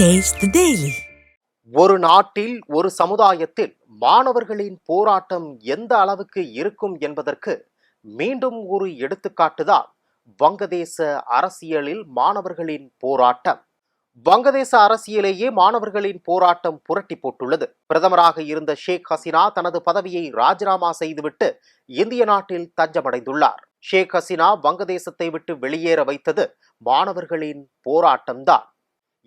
Taste daily ஒரு நாட்டில் ஒரு சமுதாயத்தில் மாணவர்களின் போராட்டம் எந்த அளவுக்கு இருக்கும் என்பதற்கு மீண்டும் ஒரு எடுத்துக்காட்டுதான் வங்கதேச அரசியலில் மாணவர்களின் போராட்டம். வங்கதேச அரசியலேயே மாணவர்களின் போராட்டம் புரட்டி போட்டுள்ளது. பிரதமராக இருந்த ஷேக் ஹசீனா தனது பதவியை ராஜினாமா செய்துவிட்டு இந்திய நாட்டில் தஞ்சமடைந்துள்ளார். ஷேக் ஹசீனா வங்கதேசத்தை விட்டு வெளியேற வைத்தது மாணவர்களின் போராட்டம்தான்.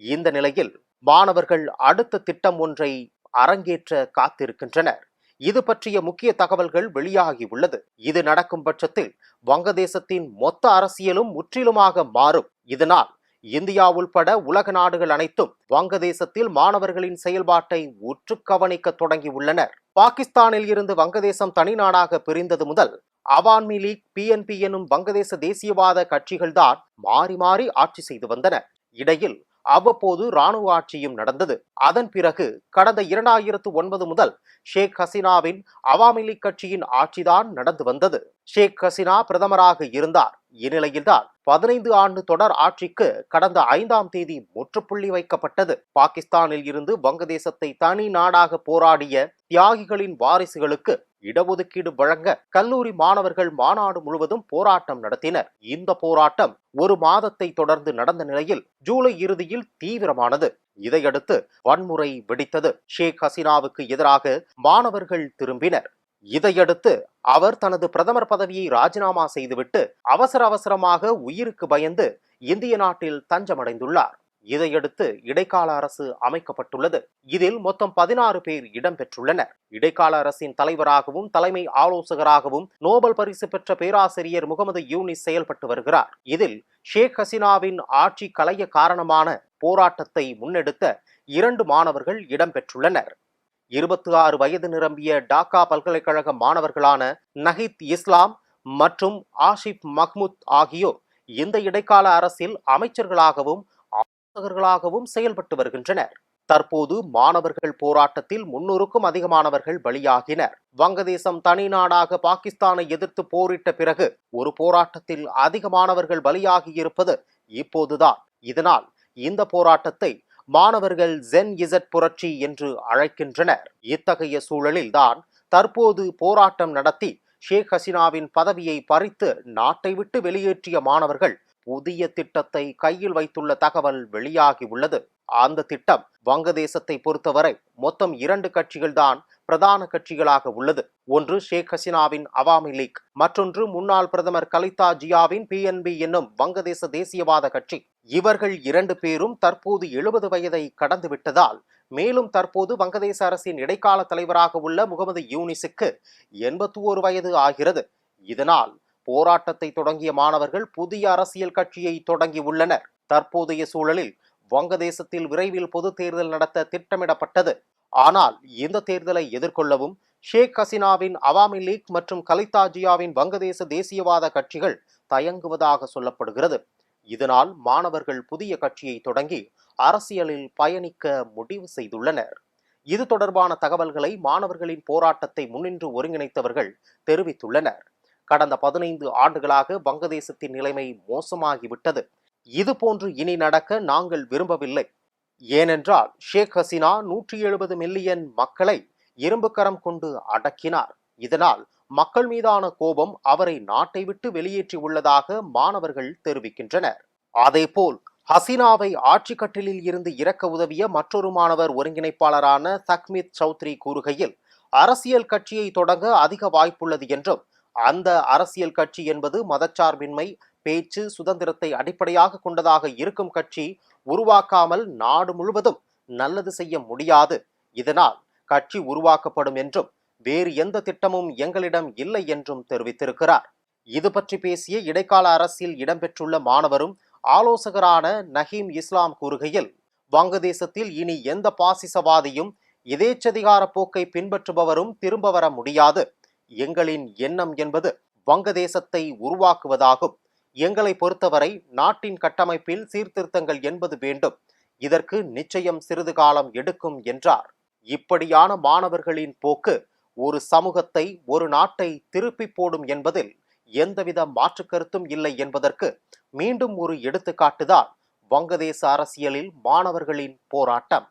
இந்த நிலையில் மாணவர்கள் அடுத்த திட்டம் ஒன்றை அரங்கேற்ற காத்திருக்கின்றனர். இது பற்றிய முக்கிய தகவல்கள் வெளியாகி உள்ளது. இது நடக்கும் பட்சத்தில் வங்கதேசத்தின் மொத்த அரசியலும் முற்றிலுமாக மாறும். இதனால் இந்தியா உள்பட உலக நாடுகள் அனைத்தும் வங்கதேசத்தில் மாணவர்களின் செயல்பாட்டை உற்று கவனிக்க தொடங்கியுள்ளனர் பாகிஸ்தானில் இருந்து வங்கதேசம் தனி நாடாக பிரிந்தது முதல் அவாமி லீக் பிஎன்பி எனும் வங்கதேச தேசியவாத கட்சிகள்தான் மாறி மாறி ஆட்சி செய்து வந்தன. இடையில் அவ்வப்போது ராணுவ ஆட்சியும் நடந்தது. அதன் பிறகு கடந்த இரண்டாயிரத்து ஒன்பது முதல் ஷேக் ஹசீனாவின் அவாமி லீக் கட்சியின் ஆட்சிதான் நடந்து வந்தது. ஷேக் ஹசீனா பிரதமராக இருந்தார். இந்நிலையில்தான் பதினைந்து ஆண்டு தொடர் ஆட்சிக்கு கடந்த ஐந்தாம் தேதி முற்றுப்புள்ளி வைக்கப்பட்டது. பாகிஸ்தானில் இருந்து வங்கதேசத்தை தனி நாடாக போராடிய தியாகிகளின் வாரிசுகளுக்கு இடஒதுக்கீடு வழங்க கல்லூரி மாணவர்கள் மாநாடு முழுவதும் போராட்டம் நடத்தினர். இந்த போராட்டம் ஒரு மாதத்தை தொடர்ந்து நடந்த நிலையில் ஜூலை இறுதியில் தீவிரமானது. இதையடுத்து வன்முறை வெடித்தது. ஷேக் ஹசீனாவுக்கு எதிராக மாணவர்கள் திரும்பினர். இதையடுத்து அவர் தனது பிரதமர் பதவியை ராஜினாமா செய்துவிட்டு அவசர அவசரமாக உயிருக்கு பயந்து இந்திய நாட்டில் தஞ்சமடைந்துள்ளார். இதையடுத்து இடைக்கால அரசு அமைக்கப்பட்டுள்ளது. இதில் மொத்தம் பதினாறு பேர் இடம்பெற்றுள்ளனர். இடைக்கால அரசின் தலைவராகவும் தலைமை ஆலோசகராகவும் நோபல் பரிசு பெற்ற பேராசிரியர் முகமது யூனிஸ் செயல்பட்டு வருகிறார். இதில் ஷேக் ஹசீனாவின் ஆட்சி கலைய காரணமான போராட்டத்தை முன்னெடுத்த இரண்டு மாணவர்கள் இடம்பெற்றுள்ளனர். இருபத்தி ஆறு வயது நிரம்பிய டாக்கா பல்கலைக்கழக மாணவர்களான நஹித் இஸ்லாம் மற்றும் ஆஷிப் மஹ்முத் ஆகியோர் இந்த இடைக்கால அரசில் அமைச்சர்களாகவும் ஆலோசகர்களாகவும் செயல்பட்டு வருகின்றனர். தற்போது மாணவர்கள் போராட்டத்தில் முன்னூறுக்கும் அதிகமானவர்கள் பலியாகினர். வங்கதேசம் தனி நாடாக பாகிஸ்தானை எதிர்த்து போரிட்ட பிறகு ஒரு போராட்டத்தில் அதிகமானவர்கள் பலியாகியிருப்பது இருப்பது இப்போதுதான். இதனால் இந்த போராட்டத்தை மாணவர்கள் ஜென் இசட் புரட்சி என்று அழைக்கின்றனர். இத்தகைய சூழலில்தான் தற்போது போராட்டம் நடத்தி ஷேக் ஹசீனாவின் பதவியை பறித்து நாட்டை விட்டு வெளியேற்றிய மாணவர்கள் புதிய திட்டத்தை கையில் வைத்துள்ள தகவல் வெளியாகி உள்ளது. அந்த திட்டம் வங்கதேசத்தை பொறுத்தவரை மொத்தம் இரண்டு கட்சிகள் தான் பிரதான கட்சிகளாக உள்ளது. ஒன்று ஷேக் ஹசினாவின் அவாமி லீக் மற்றொன்று முன்னாள் பிரதமர் கலிதா ஜியாவின் பிஎன்பி என்னும் வங்கதேச தேசியவாத கட்சி. இவர்கள் இரண்டு பேரும் தற்போது எழுபது வயதை கடந்து விட்டதால் மேலும் தற்போது வங்கதேச அரசின் இடைக்கால தலைவராக உள்ள முகமது யூனிஸுக்கு எண்பத்தி ஓரு வயது ஆகிறது. இதனால் போராட்டத்தை தொடங்கிய மாணவர்கள் புதிய அரசியல் கட்சியை தொடங்கி உள்ளனர் தற்போதைய சூழலில் வங்கதேசத்தில் விரைவில் பொது தேர்தல் நடத்த திட்டமிடப்பட்டது. ஆனால் இந்த தேர்தலை எதிர்கொள்ளவும் ஷேக் ஹசினாவின் அவாமி லீக் மற்றும் கலிதாஜியாவின் வங்கதேச தேசியவாத கட்சிகள் தயங்குவதாக சொல்லப்படுகிறது. இதனால் மாணவர்கள் புதிய கட்சியை தொடங்கி அரசியலில் பயணிக்க முடிவு செய்துள்ளனர். இது தொடர்பான தகவல்களை மாணவர்களின் போராட்டத்தை முன்னின்று ஒருங்கிணைத்தவர்கள் தெரிவித்துள்ளனர். கடந்த பதினைந்து ஆண்டுகளாக வங்கதேசத்தின் நிலைமை மோசமாகிவிட்டது. இது போன்று இனி நடக்க நாங்கள் விரும்பவில்லை. ஏனென்றால் ஷேக் ஹசீனா நூற்றி எழுபது மில்லியன் மக்களை இரும்பு கரம் கொண்டு அடக்கினார். இதனால் மக்கள் மீதான கோபம் அவரை நாட்டை விட்டு வெளியேற்றி உள்ளதாக மாணவர்கள் தெரிவிக்கின்றனர். அதேபோல் ஹசீனாவை ஆட்சி கட்டிலில் இருந்து இறக்க உதவிய மற்றொரு மாணவர் ஒருங்கிணைப்பாளரான சக்மித் சௌத்ரி கூறுகையில் அரசியல் கட்சியை தொடங்க அதிக வாய்ப்புள்ளது என்றும் அந்த அரசியல் கட்சி என்பது மதச்சார்பின்மை பேச்சு சுதந்திரத்தை அடிப்படையாக கொண்டதாக இருக்கும் கட்சி உருவாக்காமல் நாடு முழுவதும் நல்லது செய்ய முடியாது. இதனால் கட்சி உருவாக்கப்படும் என்றும் வேறு எந்த திட்டமும் எங்களிடம் இல்லை என்றும் தெரிவித்திருக்கிறார். இது பற்றி பேசிய இடைக்கால அரசில் இடம்பெற்றுள்ள மாணவரும் ஆலோசகரான நஹீம் இஸ்லாம் கூறுகையில் வங்கதேசத்தில் இனி எந்த பாசிசவாதியும் எதேச்சதிகார போக்கை பின்பற்றுபவரும் திரும்ப வர முடியாது. எங்களின் எண்ணம் என்பது வங்கதேசத்தை உருவாக்குவதாகும். எங்களை பொறுத்தவரை நாட்டின் கட்டமைப்பில் சீர்திருத்தங்கள் என்பது வேண்டும் இதற்கு நிச்சயம் சிறிது காலம் எடுக்கும் என்றார் இப்படியான மாணவர்களின் போக்கு ஒரு சமூகத்தை ஒரு நாட்டை திருப்பி போடும் என்பதில் எந்தவித மாற்று கருத்தும் இல்லை என்பதற்கு மீண்டும் ஒரு எடுத்துக்காட்டுதான் வங்கதேச அரசியலில் மாணவர்களின் போராட்டம்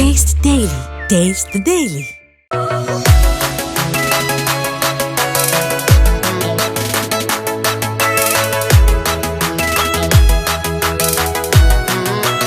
Taste the Daily. Taste the Daily.